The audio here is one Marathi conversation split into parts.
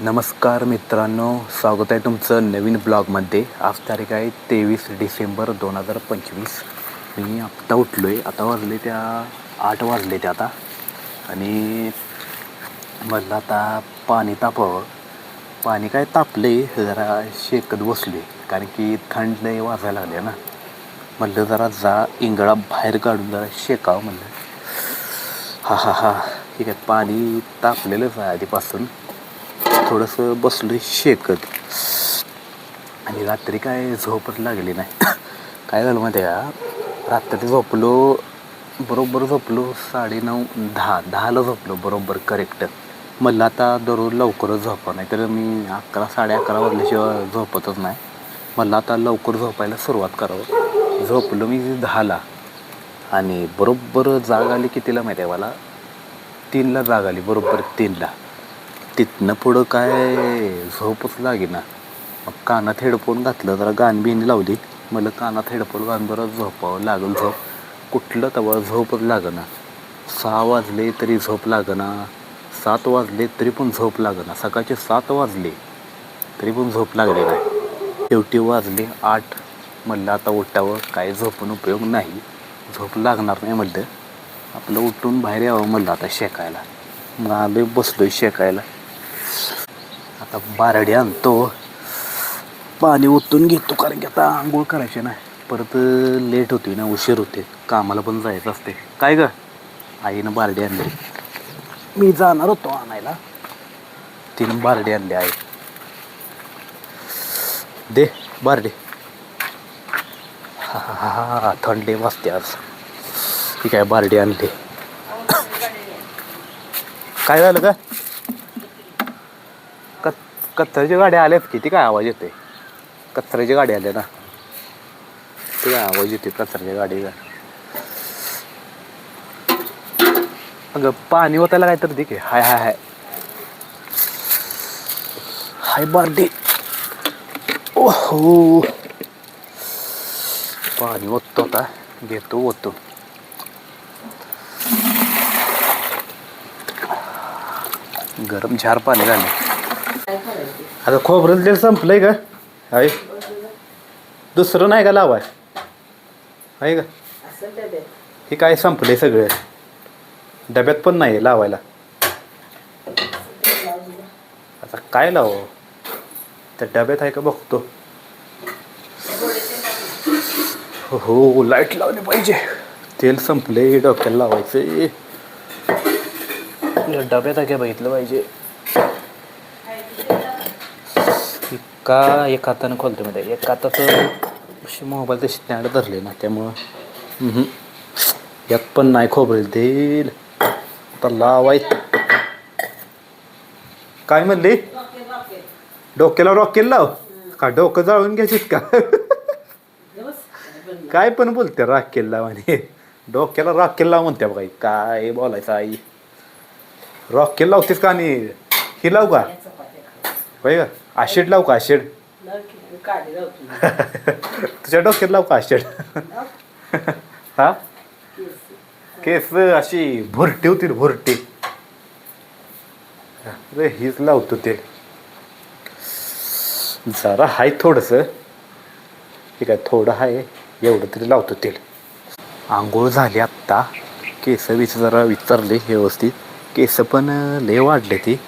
नमस्कार मित्रांनो स्वागत आहे तुमचं नवीन ब्लॉगमध्ये. आज तारीख आहे तेवीस डिसेंबर दोन हजार पंचवीस. मी आत्ता उठलो आहे आता वाजले त्या आठ वाजले त्या आता. आणि म्हटलं आता पाणी तापावं. पाणी काय तापले जरा शेकत बसले कारण की थंड लय वाजायला लागले ना. म्हटलं जरा जा इंगळा बाहेर काढून जरा शेकावं म्हणलं. हा हा हा. ठीक आहे पाणी तापलेलंच आहे आधीपासून. थोडंसं बसलो शेकत. आणि रात्री काय झोपच लागली नाही. काय झालं माहिती आहे का? रात्री झोपलो बरोबर झोपलो साडेनऊ दहा दहाला झोपलो बरोबर करेक्ट मला आता दररोज लवकरच झोपा नाही तर मी अकरा साडे अकरा वाजल्याशिवाय झोपतच नाही. मला आता लवकर झोपायला सुरुवात करावं. झोपलो मी दहाला. आणि बरोबर जाग आली कितीला माहिती आहे मला? तीनला जाग आली बरोबर तीनला. तिथनं पुढं काय झोपच लागेना. मग कानात हेडफोन घातलं जरा गाणी बिणी लावली. मला कानात हेडफोन घालून जरा झोपावं लागल झोप. कुठलं तवा झोपच लागना. सहा वाजले तरी झोप लागना. सात वाजले तरी पण झोप लागना. सकाळचे सात वाजले तरी पण झोप लागली नाही. शेवटी वाजले आठ. म्हणलं आता उठावं. काय झोपून उपयोग नाही. झोप लागणार नाही म्हणलं. आपलं उठून बाहेर यावं म्हणलं आता शेकायला. मग आलोय बसलोय शेकायला. आता बारडी आणतो. पाणी ओतून घेतो कारण की आता आंघोळ करायची नाही परत लेट होते ना उशीर होते कामाला पण जायचं असते काय ग? आईनं बारडी आणली. मी जाणार होतो आणायला. तिनं बारडी आणली आई. दे बारडी. हा हा हा हा थंडी वाजते आज. ठीक आहे बारडी आणली. काय झालं का कच गाड्या आल्यात किती काय आवाज येते कचऱ्याची गाडी आल्या ना. ते काय आवाज येते कचऱ्याच्या गाडीचा अगं पाणी ओतायला काय तर दे की. हाय हाय हाय. हाय बार्डी. ओहो. पाणी ओततो आता. घेतो ओततो. गरम झार पाणी झाले. आता खोबरं तेल संपलंय का? आहे दुसरं नाही का लावाय? आहे का? हे काय संपलंय सगळं? डब्यात पण नाही लावायला. आता काय लाव? त्या डब्यात आहे का बघतो. हो हो लाइट लावली पाहिजे. तेल संपले डोक्याला लावायचं डब्यात आहे का बघितलं पाहिजे? का एक हातानं खोलतो मध्ये. एक हाताचं अशी मोबाईल तशी स्टँड धरले ना त्यामुळं यात पण नाही खोबरेल तेल आता लावाय. काय म्हणली? डोक्याला रॉकेल लाव. का डोकं जाळून घ्यायचीत का? काय पण बोलते राखेल लाव आणि. डोक्याला राखेल लाव म्हणते बघा काय बोलायचं आई? रॉकेल लावतेस का आणि? ही लाव का? होय का? आशेड लाव का आशेड? तुझ्या डोक्यात लाव का आशेड? हा? केस. अशी भुरटी होती भुरटी. अरे हीच लावतो ते. जरा हाय थोडंसं. ठीक आहे थोडं आहे एवढं तरी लावतो तेल आंघोळ झाली आत्ता. केस बीस जरा विचारले व्यवस्थित. केस पण लय वाढले ती.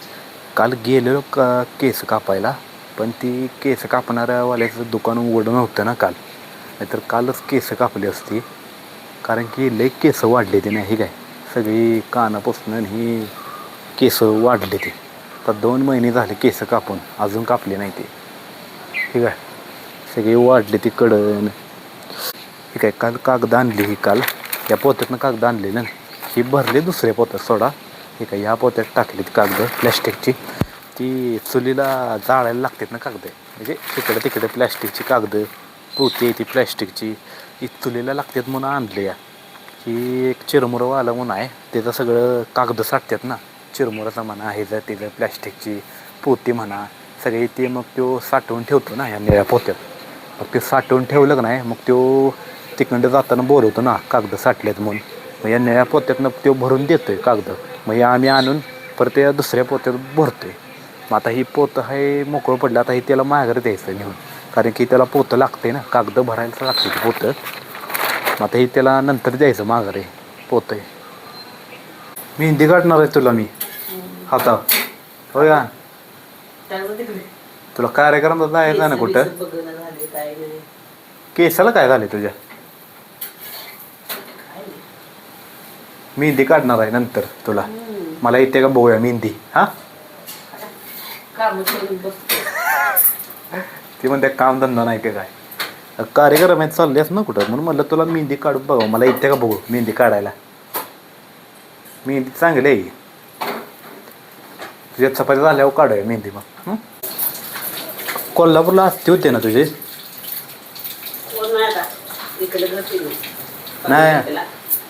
काल गेलेलो का केस कापायला पण ती केस कापणाऱ्यावाल्याचं दुकान उघडं नव्हतं ना काल. नाहीतर कालच केस कापली असती. कारण की लई केस वाढले ते नाही काय? सगळी कानापासून आणि ही केस वाढले ते. तर दोन महिने झाले केस कापून अजून कापले नाही ते. ठीक आहे सगळी वाढले ती कडन. ठीक आहे काल कागद आणली ही काल? या पोत्यातनं कागद आणले ना ही भरली दुसऱ्या पोत्यात सोडा. हे काय ह्या पोत्यात टाकलीत ती कागद प्लॅस्टिकची ती चुलीला जाळायला लागतात ना कागद. म्हणजे तिकडे तिकडे प्लॅस्टिकची कागद पोती ती प्लॅस्टिकची ती चुलीला लागतात म्हणून आणली या. ही एक चिरमुरंवाला म्हणून आहे. त्याचं सगळं कागद साठतात ना. चिरमुराचा म्हणा हे जर त्याचं प्लॅस्टिकची पोती म्हणा सगळी ते मग तो साठवून ठेवतो ना ह्या निळ्या पोत्यात. मग ते साठवून ठेवलं का नाही मग तो तिकडं जाताना बोलवतो ना कागद साठलेत म्हणून. मग या निळ्या पोत्यातनं तो भरून देतो आहे कागद. मग या आम्ही आणून परत या दुसऱ्या पोत्यात भरतोय. मग आता ही पोतं आहे मोकळं पडलं आता ही त्याला माघारी द्यायचं नेऊन. कारण की त्याला पोतं लागते ना कागद भरायला लागते ते पोतं. मग आता ही त्याला नंतर द्यायचं माघारी पोतं आहे. मेहंदी काढणार आहे तुला मी. हाता होय का? तुला कार्यक्रमात जायचं ना कुठं? केसाला काय झाले तुझ्या काय नाही. मेहंदी काढणार आहे नंतर तुला. मला येते का बघूया मेहंदी हा? ती म्हणते काम धंदा नाही का काय? कार्यक्रम आहेत चाललेस ना कुठं? म्हणून म्हणलं तुला मेहंदी काढून बघा मला येते का बघू मेहंदी काढायला? मेहंदी चांगली आहे. तुझ्या चपात्या झाल्यावर काढूया मेहंदी मग? कोल्हापूरला असते होते ना तुझे? नाही.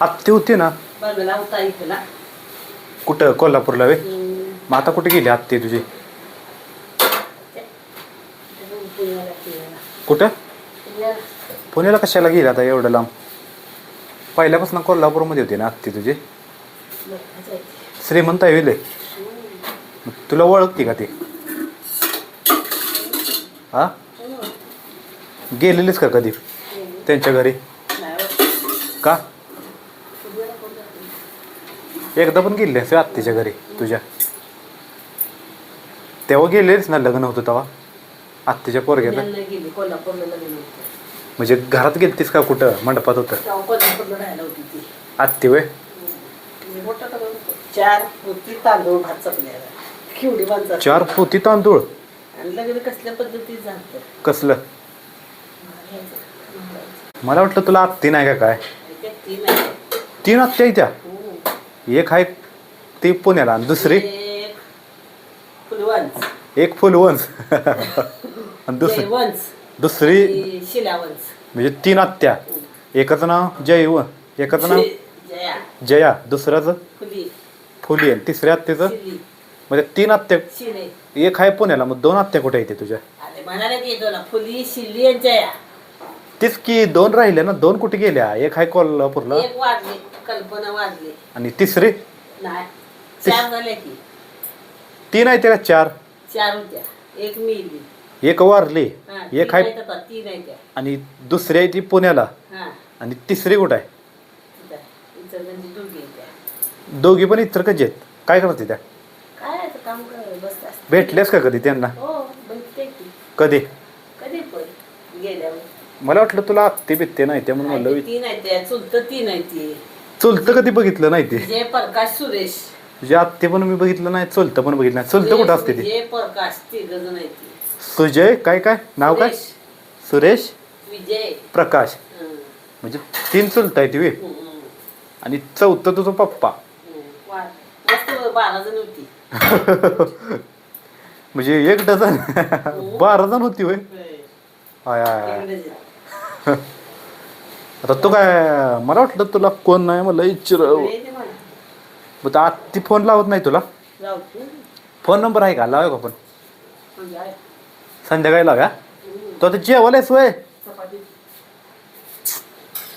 आत्ते होते ना? होता इकडला कुठं? कोल्हापूरला वे. मग आता कुठे गेले आत्ते तुझे? कुठं? पुण्याला कशाला गेले आता एवढं लांब? पहिल्यापासून कोल्हापूरमध्ये होते ना आत्ते तुझे. श्रीमंत आहे विले. तुला ओळखते का ते? हा. हम्म. गेलेलीस का कधी? त्यांच्या घरी? हो. का? एकदा पण गेली असे आत्तीच्या घरी तुझ्या. तेव्हा गेलेलीस ना लग्न होतं तेव्हा. आत्तीच्या पोरग्याचं पुण्याला नाही गेली. कोल्हापूरला लग्न होतं. म्हणजे घरात गेलतीस का कुठं? मंडपात होतं? तेव्हा कोल्हापूरला राहायला होती ती. आत्ती वय मोठं लग्न होतं. चार होती तांदूळ भात चपल्याला केवढी माणसं चार पोती तांदूळ? आणि लग्न कसल्या पद्धतीत झालं कसलं? मला वाटलं तुला आत्ती नाही का काय? तीन आत्या आहे त्या. एक आहे ती पुण्याला आणि दुसरी? एक फुलवंच एक फुलवंश आणि दुसरी? जयवंश दुसरी? शिलावंश म्हणजे तीन आत्या. एकाचं नाव जयव एकाचं नाव? जया. जया. दुसऱ्याचं? फुली. फुली. आणि तिसऱ्या आत्याचं? शिली. म्हणजे तीन आत्या. शिले. एक आहे पुण्याला मग दोन आत्या कुठे येते तुझ्या? अरे म्हणाले की येतो ना फुली शिल्ली आणि जया. तीच की दोन राहिले ना दोन कुठे गेल्या? एक आहे कोल्हापूरला. एक वाजली कल्पना वाजली. आणि तिसरी? नाही चार की. तीन आहे त्या चार. चार होत्या. एक मिली एक वारली. हा, एक आहे आहेत आता, तीन आहे त्या. आणि दुसरी आहे ती पुण्याला. हा. आणि तिसरी कुठं आहे? तिथं इचलकरंजी दोघी आहेत त्या. दोघी पण इतर कधी आहेत? काय करते त्या? काय आता काम कर बसत असते भेटल्यास का कधी त्यांना? हो बघते की. कधी? कधी पण गेल्यावर. मला वाटलं तुला आत्ते बित्ते नाही त्या म्हणून म्हणलं आहे ते तीन आहे त्या चुलत तीन आहे ती. चुलतं कधी बघितलं नाही ते? प्रकाश सुरेश. तुझे आत्ते पण मी बघितलं नाही चुलतं पण बघितलं नाही. चुलतं कुठं असते ते? प्रकाश तिघ जण आहे ती. सुजय काय काय? नाव काय? सुरेश, सुरेश? विजय. प्रकाश. हं, म्हणजे तीन चुलत आहे ती वे हं, हं, आणि चौथं तुझं पप्पा. हं. वा- मस्त बारा जण होती. म्हणजे एक डझन. बारा जण होती होय होय. आय आय आय. इकडे जा. आता तू काय मला वाटलं तुला कोण नाही मला इच्छर. मग आत्ती फोन लावत नाही तुला तू. फोन नंबर आहे का लावा का पण. संध्याकाळी लाव्या. तो आता जेवायलाच वय चपाती.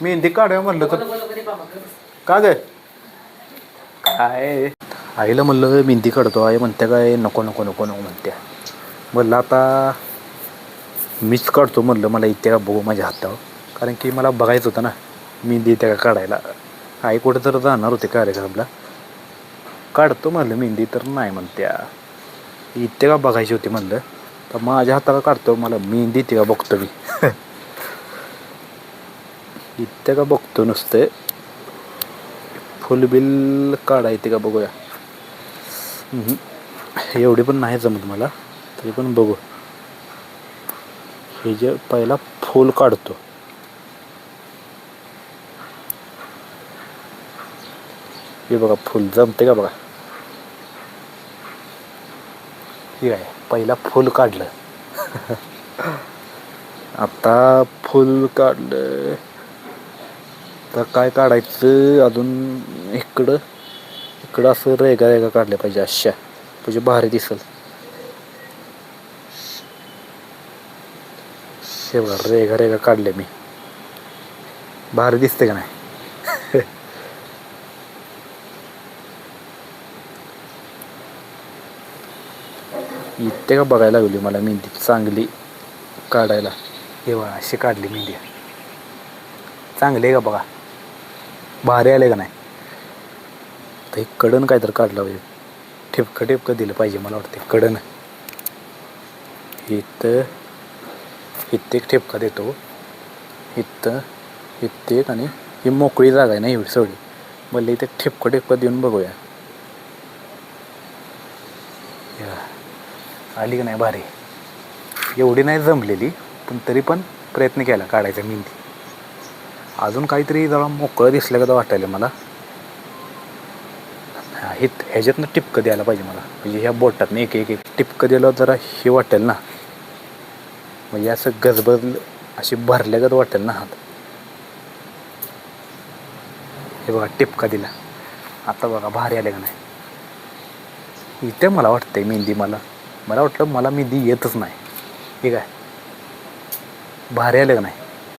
मेहंदी काढूया म्हणलं तर. का ग काय आईला म्हणलं मेहंदी काढतो आई म्हणते काय नको नको नको नको म्हणते म्हणलं आता मीच काढतो म्हणलं मला इथे का बघू माझ्या हातावर कारण की मला बघायचं होतं ना मेहंदी इथे का काढायला? आई कुठं तर जाणार होते कार्यक्रमला. काढतो म्हणलं मेहंदी तर नाही म्हणत्या. इथे का बघायची होती म्हणलं? तर माझ्या हाताला काढतो मला मेहंदी इथे का बघतो मी? इथे का बघतो नुसतं. फुल बिल काढा का बघूया. एवढी पण नाही जमत मला तरी पण बघू. हे जे पहिला फुल काढतो. हे बघा फुल जमते का बघा? ठीक आहे पहिला फुल काढलं. आता फुल काढलं. तर काय काढायचं? अजून इकडं इकडं असं रेगा रेगा काढल्या पाहिजे अशा. म्हणजे भारी दिसल. हे रेगा रेगा काढले मी. भारी दिसते का नाही? येते का बघायला लागली मला मेहंदी चांगली काढायला? हे बघा अशी काढली मेहंदी. चांगली आहे का बघा? भारी आले का नाही? तर हे कडन काय तर काढलं पाहिजे. ठिपकं ठिपकं दिलं पाहिजे मला वाटते कडन. इथं इथं एक ठिपका देतो. इथं इथं एक आणि ही मोकळी जागा आहे ना एवढी सगळी. मला इथे ठिपकं ठिपकं देऊन बघूया. या. आली की नाही भारी. एवढी नाही जमलेली पण तरी पण प्रयत्न केला काढायचा मेहंदी अजून काहीतरी जरा मोकळं दिसलं का वाटायला मला. हे ह्याच्यातनं टिपकं द्यायला पाहिजे मला. म्हणजे ह्या बोटातनं एक एक एक टिपकं दिलं जरा हे वाटेल ना. म्हणजे असं गजबज अशी भरल्यागत वाटेल ना हात. हे बघा टिपका दिला. आता बघा भारी आले का नाही. इथे मला वाटतंय मेहंदी मला. मला वाटलं मला मी दी येतच नाही. ठीक आहे? भारी आलं का नाही?